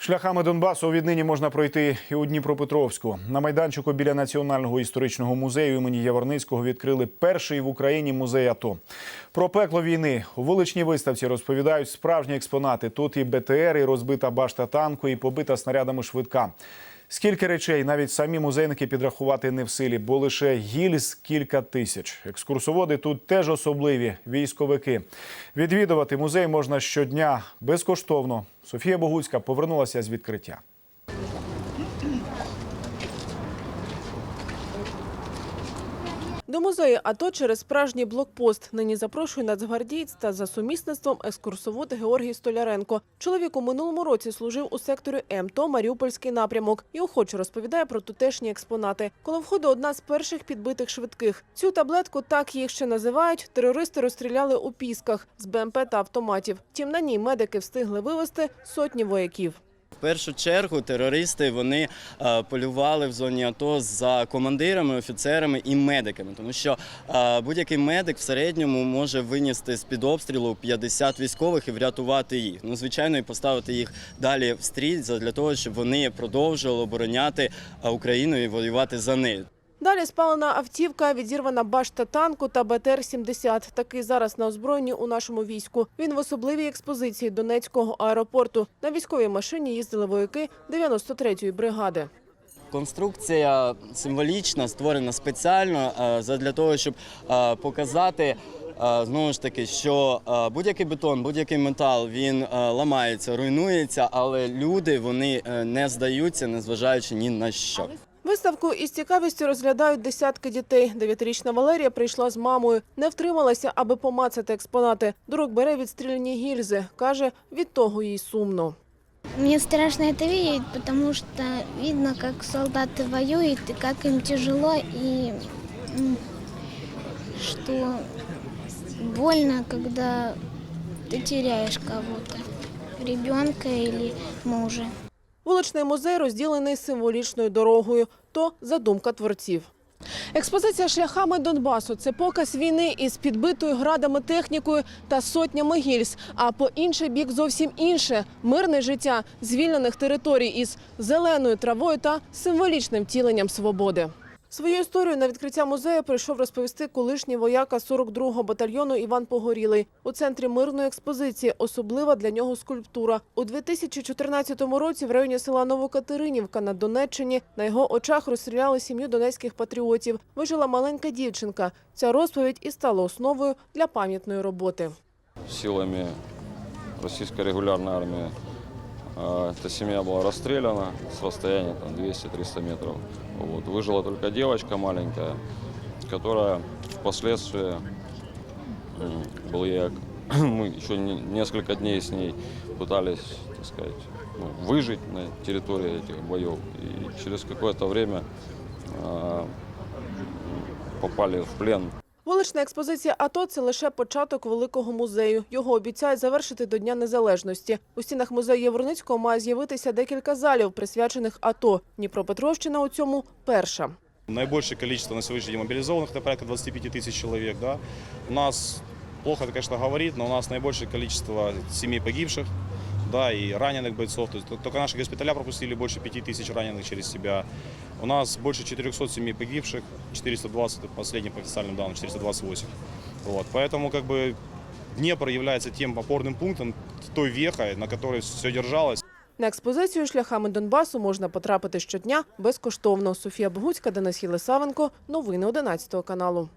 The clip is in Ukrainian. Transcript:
Шляхами Донбасу віднині можна пройти і у Дніпропетровську. На майданчику біля Національного історичного музею імені Яворницького відкрили перший в Україні музей АТО. Про пекло війни у вуличній виставці розповідають справжні експонати. Тут і БТР, і розбита башта танку, і побита снарядами швидка. Скільки речей навіть самі музейники підрахувати не в силі, бо лише гільз кілька тисяч. Екскурсоводи тут теж особливі військовики. Відвідувати музей можна щодня безкоштовно. Софія Богуцька повернулася з відкриття. До музею АТО через справжній блокпост нині запрошує нацгвардієць та за сумісництвом екскурсовод Георгій Столяренко. Чоловік у минулому році служив у секторі МТО Маріупольський напрямок і охоче розповідає про тутешні експонати. Коло входу одна з перших підбитих швидких. Цю таблетку так їх ще називають. Терористи розстріляли у пісках з БМП та автоматів. Втім, на ній медики встигли вивезти сотні вояків. Першу чергу терористи вони е, полювали в зоні АТО за командирами, офіцерами і медиками, тому що е, будь-який медик в середньому може винести з під обстрілу 50 військових і врятувати їх. Ну звичайно, і поставити їх далі в стрій для того, щоб вони продовжували обороняти е, Україну і воювати за нею. Далі спалена автівка, відірвана башта танку та БТР-70. Такий зараз на озброєнні у нашому війську. Він в особливій експозиції Донецького аеропорту. На військовій машині їздили вояки 93-ї бригади. Конструкція символічна, створена спеціально е, для того, щоб е, показати. е, Знову ж таки, що будь-який бетон, будь-який метал він ламається, руйнується, але люди вони не здаються, незважаючи ні на що. Виставку із цікавістю розглядають десятки дітей. Дев'ятирічна Валерія прийшла з мамою. Не втрималася, аби помацати експонати. До рук бере відстріляні гільзи. Каже, від того їй сумно. Мне страшно это видеть, потому что видно, как солдаты воюют, и как им тяжело, и м, что больно, когда ты теряешь кого-то, ребенка или мужа. Вуличний музей розділений символічною дорогою. То задумка творців. Експозиція шляхами Донбасу це показ війни із підбитою градами технікою та сотнями гільз. А по інший бік зовсім інше мирне життя звільнених територій із зеленою травою та символічним тіленням свободи. Свою історію на відкриття музею прийшов розповісти колишній вояка 42-го батальйону Іван Погорілий. У центрі мирної експозиції особлива для нього скульптура. У 2014 році в районі села Новокатеринівка на Донеччині на його очах розстріляли сім'ю донецьких патріотів. Вижила маленька дівчинка. Ця розповідь і стала основою для пам'ятної роботи. силами российской регулярной армии. А, Эта семья была расстреляна с расстояния там, 200-300 метров. Вот. Выжила только девочка маленькая, которая впоследствии был ей, мы еще не- несколько дней с ней пытались, так сказать, ну, выжить на территории этих боев. И через какое-то время а, попали в плен Вулична експозиція АТО – це лише початок великого музею. Його обіцяють завершити до Дня Незалежності. У стінах музею Євроницького має з'явитися декілька залів, присвячених АТО. Дніпропетровщина у цьому перша. Наибольшее количество на сегодняшний день мобилизованных, это порядка 25 тысяч человек. Да? У нас, плохо это, конечно, говорит, но у нас наибольшее количество семей погибших да, и раненых бойцов. То есть только наши госпиталя пропустили больше 5 тысяч раненых через себя. У нас больше 400 семей погибших, 420, это последний по официальным данным, 428. Вот. Поэтому как бы Днепр является тем опорным пунктом, той вехой, на которой все держалось. На експозицію шляхами Донбасу можна потрапити щодня безкоштовно. Софія Богуцька, Денис Єлисавенко. Новини 11 каналу.